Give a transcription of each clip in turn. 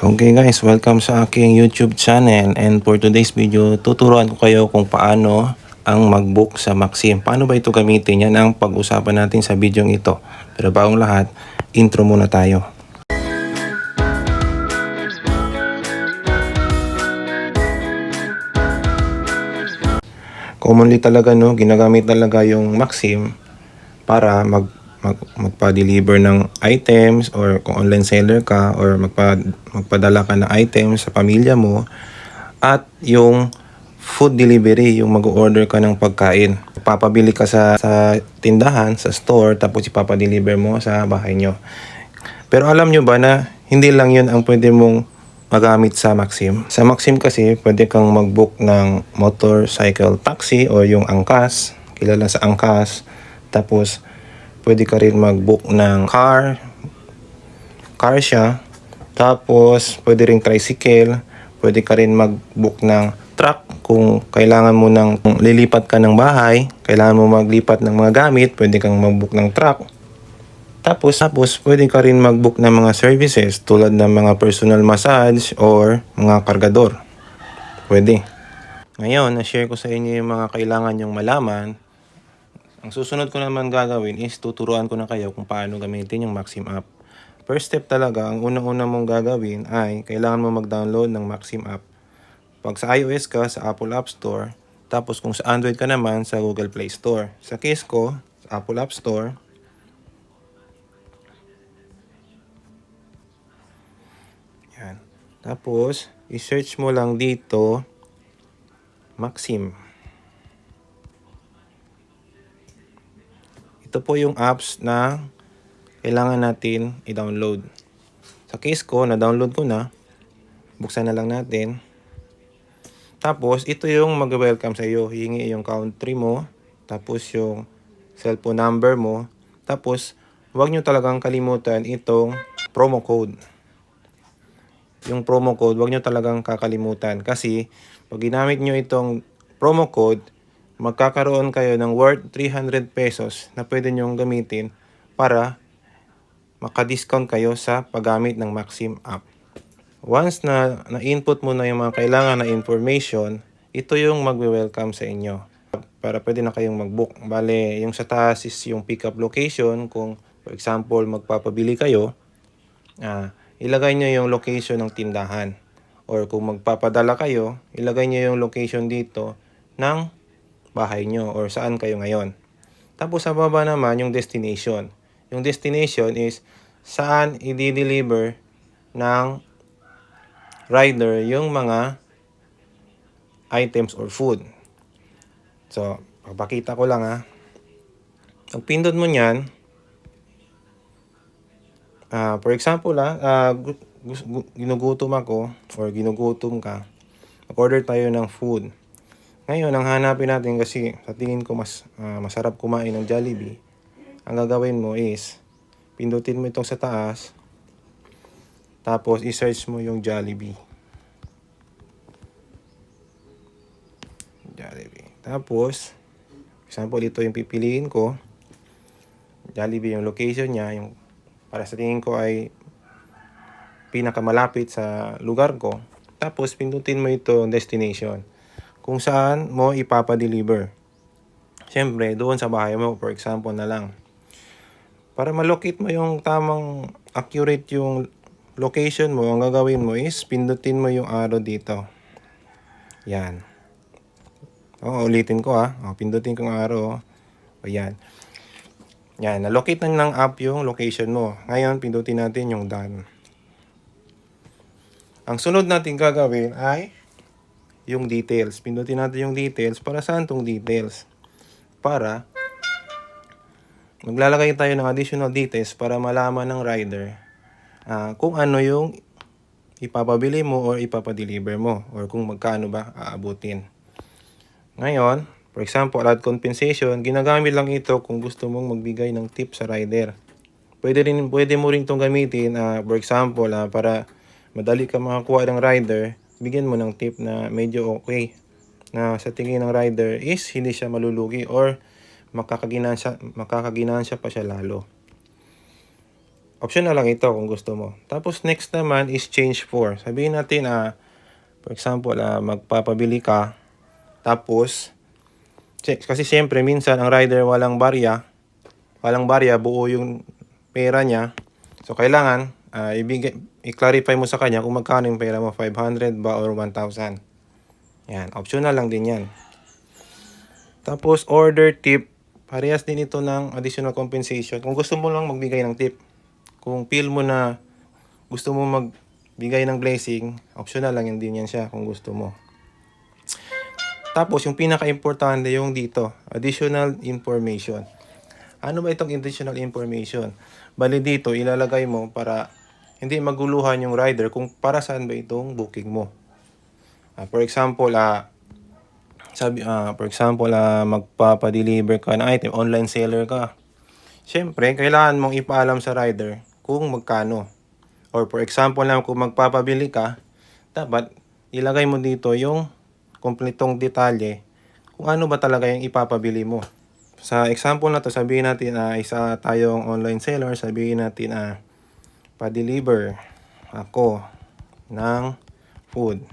Okay guys, welcome sa aking YouTube channel and for today's video, tuturuan ko kayo kung paano ang mag-book sa Maxim. Paano ba ito gamitin? Yan ang pag-usapan natin sa video ito. Pero bagong lahat, intro muna tayo. Commonly talaga no, ginagamit talaga yung Maxim para mag, mag magpa-deliver ng items or kung online seller ka or magpa, magpadala ka ng items sa pamilya mo at yung food delivery, yung mag-order ka ng pagkain. Papabili ka sa, sa tindahan, sa store, tapos ipapadeliver mo sa bahay nyo. Pero alam nyo ba na hindi lang yun ang pwede mong magamit sa Maxim. Sa Maxim kasi, pwede kang mag-book ng motorcycle taxi o yung angkas, kilala sa angkas. Tapos, pwede ka rin mag-book ng car, car siya. Tapos, pwede rin tricycle. Pwede ka rin mag-book ng truck kung kailangan mo ng kung lilipat ka ng bahay, kailangan mo maglipat ng mga gamit, pwede kang mag-book ng truck. Tapos, tapos pwede ka rin mag-book ng mga services tulad ng mga personal massage or mga kargador. Pwede. Ngayon, na-share ko sa inyo yung mga kailangan yung malaman. Ang susunod ko naman gagawin is tuturuan ko na kayo kung paano gamitin yung Maxim app. First step talaga, ang unang-una mong gagawin ay kailangan mo mag-download ng Maxim app. Pag sa iOS ka, sa Apple App Store. Tapos kung sa Android ka naman, sa Google Play Store. Sa case ko, sa Apple App Store, Yan. Tapos, i-search mo lang dito, Maxim. Ito po yung apps na kailangan natin i-download. Sa case ko, na-download ko na. Buksan na lang natin. Tapos, ito yung mag-welcome sa iyo. Hihingi yung country mo. Tapos, yung cellphone number mo. Tapos, huwag nyo talagang kalimutan itong promo code yung promo code, wag nyo talagang kakalimutan. Kasi, pag ginamit nyo itong promo code, magkakaroon kayo ng worth 300 pesos na pwede nyong gamitin para makadiscount kayo sa paggamit ng Maxim app. Once na na-input mo na yung mga kailangan na information, ito yung magwe-welcome sa inyo. Para pwede na kayong mag-book. Bale, yung sa taas is yung pick-up location. Kung, for example, magpapabili kayo, ah, ilagay nyo yung location ng tindahan. Or kung magpapadala kayo, ilagay nyo yung location dito ng bahay nyo or saan kayo ngayon. Tapos sa baba naman yung destination. Yung destination is saan i-deliver ng rider yung mga items or food. So, papakita ko lang ha. Pag pindot mo niyan, Ah, for example, gus- gu- ginugutom ako or ginugutom ka. Mag-order tayo ng food. Ngayon, ang hanapin natin kasi sa tingin ko mas ah, masarap kumain ng Jollibee. Ang gagawin mo is pindutin mo itong sa taas. Tapos i-search mo yung Jollibee. Jollibee. Tapos, example, ito yung pipiliin ko. Jollibee yung location niya, yung para sa tingin ko ay pinakamalapit sa lugar ko. Tapos pindutin mo ito destination kung saan mo ipapadeliver. Siyempre, doon sa bahay mo, for example na lang. Para malocate mo yung tamang accurate yung location mo, ang gagawin mo is pindutin mo yung arrow dito. Yan. O, ulitin ko ha. O, pindutin ko ang arrow. O, yan. Yan, na-locate na ng app yung location mo. Ngayon, pindutin natin yung done. Ang sunod natin gagawin ay yung details. Pindutin natin yung details. Para saan tong details? Para maglalagay tayo ng additional details para malaman ng rider ah, kung ano yung ipapabili mo or ipapadeliver mo or kung magkano ba aabutin. Ngayon, For example, add compensation, ginagamit lang ito kung gusto mong magbigay ng tip sa rider. Pwede, rin, pwede mo rin itong gamitin, uh, for example, uh, para madali ka makakuha ng rider, bigyan mo ng tip na medyo okay. Na sa tingin ng rider is hindi siya malulugi or makakaginansya, makakaginansya pa siya lalo. Option na lang ito kung gusto mo. Tapos next naman is change for. Sabihin natin, ah, for example, ah, magpapabili ka. Tapos, si- kasi siyempre minsan ang rider walang barya. Walang barya, buo yung pera niya. So, kailangan ah, ibigay, i-clarify mo sa kanya kung magkano yung pera mo, 500 ba or 1,000. Yan, optional lang din yan. Tapos, order tip. Parehas din ito ng additional compensation. Kung gusto mo lang magbigay ng tip. Kung feel mo na gusto mo magbigay ng blessing, optional lang din yan siya kung gusto mo. Tapos, yung pinaka-importante yung dito, additional information. Ano ba itong additional information? Bali dito, ilalagay mo para hindi maguluhan yung rider kung para saan ba itong booking mo. Ah, for example, ah, sabi, ah, for example, ah, magpapa-deliver ka ng item, online seller ka. Siyempre, kailangan mong ipaalam sa rider kung magkano. Or for example lang, kung magpapabili ka, dapat ilagay mo dito yung kompletong detalye kung ano ba talaga yung ipapabili mo. Sa example na to, sabihin natin na isa tayong online seller, sabihin natin na pa-deliver ako ng food.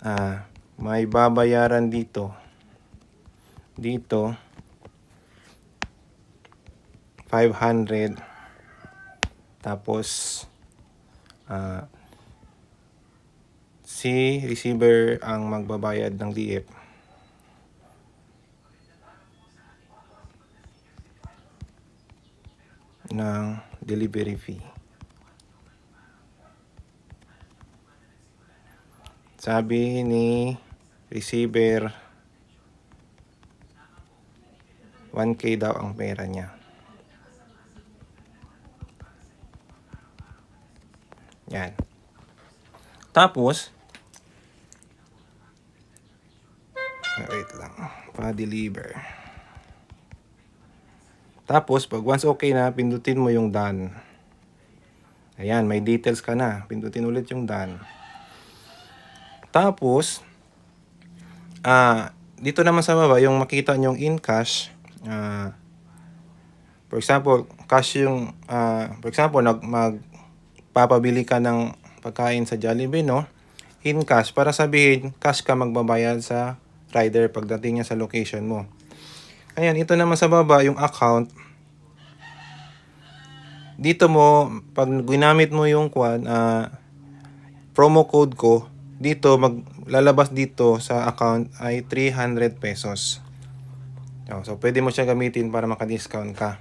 Ah, may babayaran dito. Dito 500 tapos ah si receiver ang magbabayad ng DF. ng delivery fee. Sabi ni receiver 1k daw ang pera niya. Yan. Tapos, wait lang, pa-deliver. Tapos, pag once okay na, pindutin mo yung done. Ayan, may details ka na. Pindutin ulit yung done. Tapos, ah, dito naman sa baba, yung makita nyong in cash, ah, for example, cash yung, ah, for example, nag, magpapabili ka ng pagkain sa Jollibee, no? In cash, para sabihin, cash ka magbabayad sa rider pagdating niya sa location mo. Ayan, ito naman sa baba, yung account. Dito mo, pag ginamit mo yung kwan, ah, promo code ko, dito, maglalabas dito sa account ay 300 pesos. So, pwede mo siya gamitin para maka-discount ka.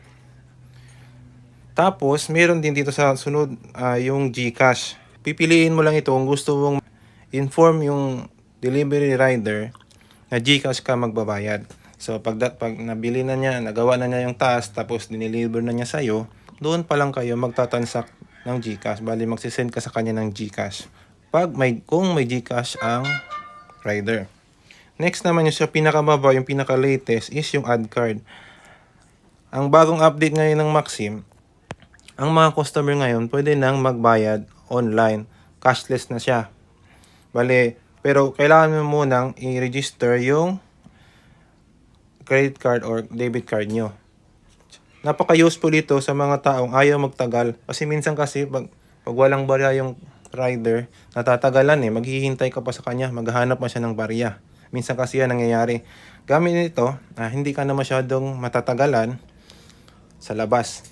Tapos, meron din dito sa sunod ah, yung GCash. Pipiliin mo lang ito kung gusto mong inform yung delivery rider na GCash ka magbabayad. So, pag, pag nabili na niya, nagawa na niya yung task, tapos dineliver na niya sa'yo, doon pa lang kayo magtatansak ng GCash. Bali, magsisend ka sa kanya ng GCash. Pag may, kung may GCash ang rider. Next naman yung sa pinakababa, yung pinaka-latest is yung add card. Ang bagong update ngayon ng Maxim, ang mga customer ngayon pwede nang magbayad online. Cashless na siya. Bale, pero kailangan mo munang i-register yung credit card or debit card nyo. Napaka-useful ito sa mga taong ayaw magtagal. Kasi minsan kasi pag, pag walang barya yung rider, natatagalan eh. Maghihintay ka pa sa kanya, maghahanap pa siya ng barya. Minsan kasi yan nangyayari. Gamit nito, ah, hindi ka na masyadong matatagalan sa labas.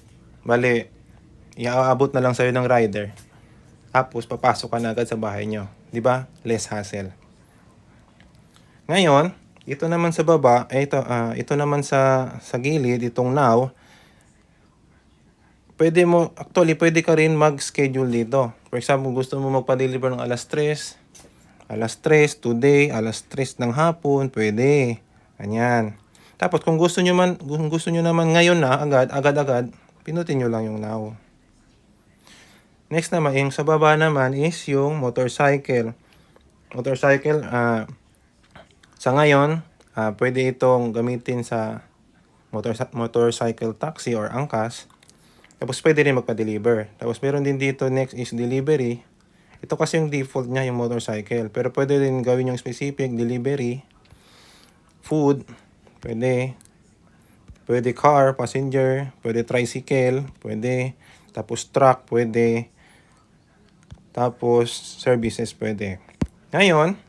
Bali, iaabot na lang sa'yo ng rider. Tapos, papasok ka na agad sa bahay nyo. Ba? Less hassle. Ngayon, ito naman sa baba, eh, ito, ah, ito naman sa, sa gilid, itong now, pwede mo, actually, pwede ka rin mag-schedule dito. For example, gusto mo magpa-deliver ng alas 3, alas 3 today, alas 3 ng hapon, pwede. Ganyan. Tapos kung gusto nyo man, kung gusto nyo naman ngayon na, agad, agad-agad, pinutin nyo lang yung now. Next naman, yung sa baba naman is yung motorcycle. Motorcycle, ah, sa ngayon, ah, pwede itong gamitin sa motor, motorcycle taxi or angkas. Tapos pwede rin magpa-deliver. Tapos meron din dito next is delivery. Ito kasi yung default niya, yung motorcycle. Pero pwede rin gawin yung specific delivery. Food, pwede. Pwede car, passenger, pwede tricycle, pwede. Tapos truck, pwede. Tapos services, pwede. Ngayon,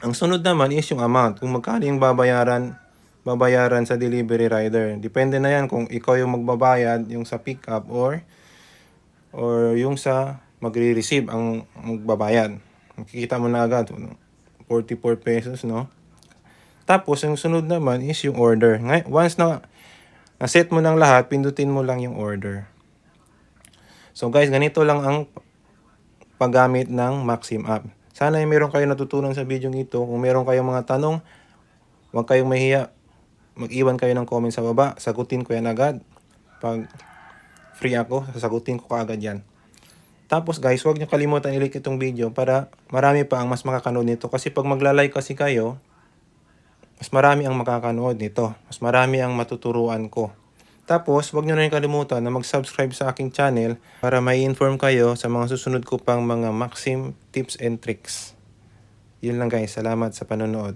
ang sunod naman is yung amount. Kung magkano yung babayaran, babayaran sa delivery rider. Depende na yan kung ikaw yung magbabayad, yung sa pickup or or yung sa magre-receive ang magbabayad. Makikita mo na agad, ano, 44 pesos, no? Tapos, ang sunod naman is yung order. Ngay- Once na na-set mo ng lahat, pindutin mo lang yung order. So guys, ganito lang ang paggamit ng Maxim app. Sana ay meron kayo natutunan sa video ito. Kung meron kayong mga tanong, huwag kayong mahiya. Mag-iwan kayo ng comment sa baba. Sagutin ko yan agad. Pag free ako, sasagutin ko kaagad yan. Tapos guys, huwag niyo kalimutan i-like itong video para marami pa ang mas makakanood nito. Kasi pag magla-like kasi kayo, mas marami ang makakanood nito. Mas marami ang matuturuan ko. Tapos, wag nyo na rin kalimutan na mag-subscribe sa aking channel para may inform kayo sa mga susunod ko pang mga maxim, tips, and tricks. Yun lang guys. Salamat sa panonood.